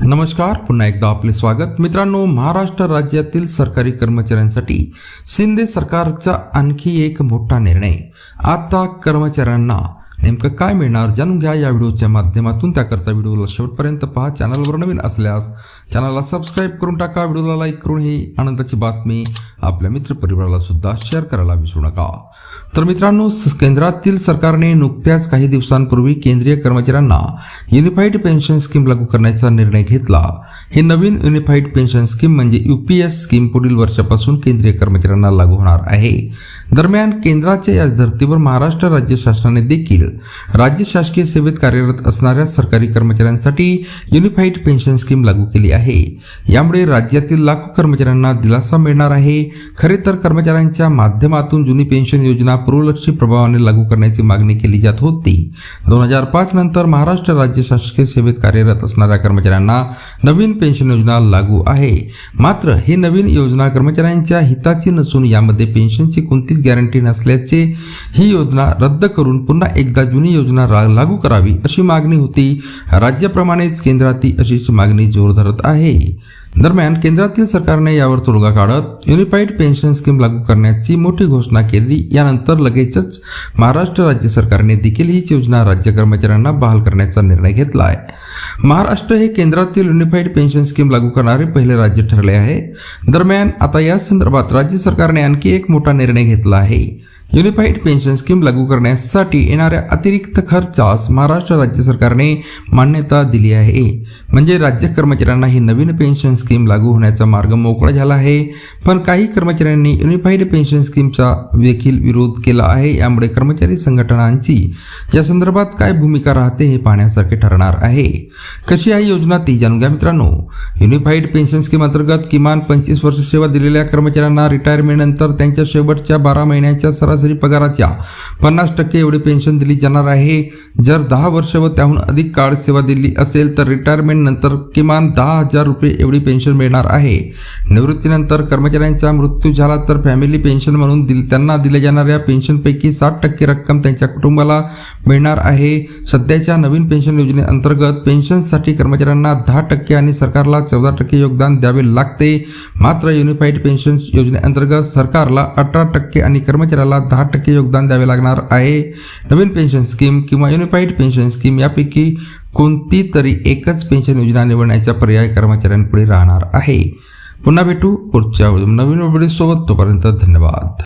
नमस्कार पुन्हा एकदा आपले स्वागत. मित्रांनो महाराष्ट्र राज्यातील सरकारी कर्मचाऱ्यांसाठी शिंदे सरकारचा आणखी एक मोठा निर्णय. आता कर्मचाऱ्यांना नेमकं काय मिळणार? जाणून घ्या या व्हिडिओच्या माध्यमातून. त्याकरता व्हिडिओला शेवटपर्यंत पहा. चॅनलवर नवीन असल्यास चॅनलला सबस्क्राईब करून टाका. व्हिडिओला लाईक करून ही आनंदाची बातमी आपल्या मित्रपरिवाराला सुद्धा शेअर करायला विसरू नका. तर मित्रांनो स- केंद्रातील सरकारने नुकत्याच काही दिवसांपूर्वी केंद्रीय कर्मचाऱ्यांना युनिफाईड पेन्शन स्कीम लागू करण्याचा निर्णय घेतला. ही नवीन युनिफाईड पेन्शन स्कीम म्हणजे युपीएस स्कीम पुढील वर्षापासून केंद्रीय कर्मचाऱ्यांना लागू होणार आहे. दरम्यान केंद्राच्या याच धर्तीवर महाराष्ट्र राज्य शासनाने देखील राज्य शासकीय सेवेत कार्यरत असणाऱ्या सरकारी कर्मचाऱ्यांसाठी युनिफाईड पेन्शन स्कीम लागू केली आहे. यामुळे राज्यातील लाखो कर्मचाऱ्यांना दिलासा मिळणार आहे. खरे तर कर्मचाऱ्यांच्या माध्यमातून जुनी पेन्शन योजना पूर्वलक्षी प्रभावाने लागू करण्याची मागणी केली जात होती. दोन हजार पाच नंतर महाराष्ट्र राज्य शासकीय सेवेत कार्यरत असणाऱ्या कर्मचाऱ्यांना नवीन पेन्शन योजना लागू आहे. मात्र ही नवीन योजना कर्मचाऱ्यांच्या हिताची नसून यामध्ये पेन्शनची कोणतीच गॅरंटी नसल्याचे ही योजना रद्द करून पुन्हा एकदा जुनी योजना रा- लागू करावी अशी मागणी होती. राज्याप्रमाणेच केंद्रातील अशीच मागणी जोर धरत आहे. दरम्यान केंद्रातील सरकारने यावर तोडगा काढत युनिफाईड पेन्शन स्कीम लागू करण्याची मोठी घोषणा केली. यानंतर लगेचच महाराष्ट्र राज्य सरकारने देखील हीच योजना राज्य कर्मचाऱ्यांना बहाल करण्याचा निर्णय घेतला आहे महाराष्ट्र हे केंद्रातील युनिफाईड पेन्शन स्कीम लागू करणारे पहिले राज्य ठरले आहे. दरम्यान आता या संदर्भात राज्य सरकारने आणखी एक मोठा निर्णय घेतला आहे. युनिफाईड पेन्शन स्कीम लागू करण्यासाठी येणाऱ्या अतिरिक्त खर्चास महाराष्ट्र राज्य सरकारने मान्यता दिली आहे. म्हणजे राज्य कर्मचाऱ्यांना ही नवीन पेन्शन स्कीम लागू होण्याचा मार्ग मोकळा झाला आहे. पण काही कर्मचाऱ्यांनी युनिफाईड पेन्शन स्कीमचा देखील विरोध केला आहे. यामुळे कर्मचारी संघटनांची या संदर्भात काय भूमिका राहते हे पाहण्यासारखे ठरणार आहे. कशी आहे योजना ती जाणून घ्या मित्रांनो युनिफाईड पेन्शन स्कीम अंतर्गत किमान पंचवीस वर्ष सेवा दिलेल्या कर्मचाऱ्यांना रिटायरमेंट नंतर त्यांच्या शेवटच्या बारा महिन्याच्या सरासरी पगाराच्या पन्नास टक्के एवढी पेन्शन दिली जाणार आहे. जर दहा वर्ष व त्याहून अधिक काळ सेवा दिली असेल तर रिटायरमेंट नंतर किमान दहा हजार रुपये एवढी पेन्शन मिळणार आहे. निवृत्तीनंतर कर्मचाऱ्यांचा मृत्यू झाला तर फॅमिली पेन्शन म्हणून दिल त्यांना दिल्या जाणाऱ्या पेन्शनपैकी साठ टक्के रक्कम त्यांच्या कुटुंबाला मिळणार आहे. सध्याच्या नवीन पेन्शन योजनेअंतर्गत पेन्शनसाठी कर्मचाऱ्यांना दहा टक्के आणि सरकारला चौदा टक्के योगदान द्यावे लागते. मात्र युनिफाईड पेन्शन योजनेअंतर्गत सरकारला अठरा टक्के आणि कर्मचाऱ्याला दहा टक्के योगदान द्यावे लागणार आहे. नवीन पेन्शन स्कीम किंवा युनिफाईड पेन्शन स्कीम यापैकी कोणती तरी एकच पेन्शन योजना निवडण्याचा पर्याय कर्मचाऱ्यांपुढे राहणार आहे. पुन्हा भेटू पुढच्या नवीन सोबत तोपर्यंत धन्यवाद.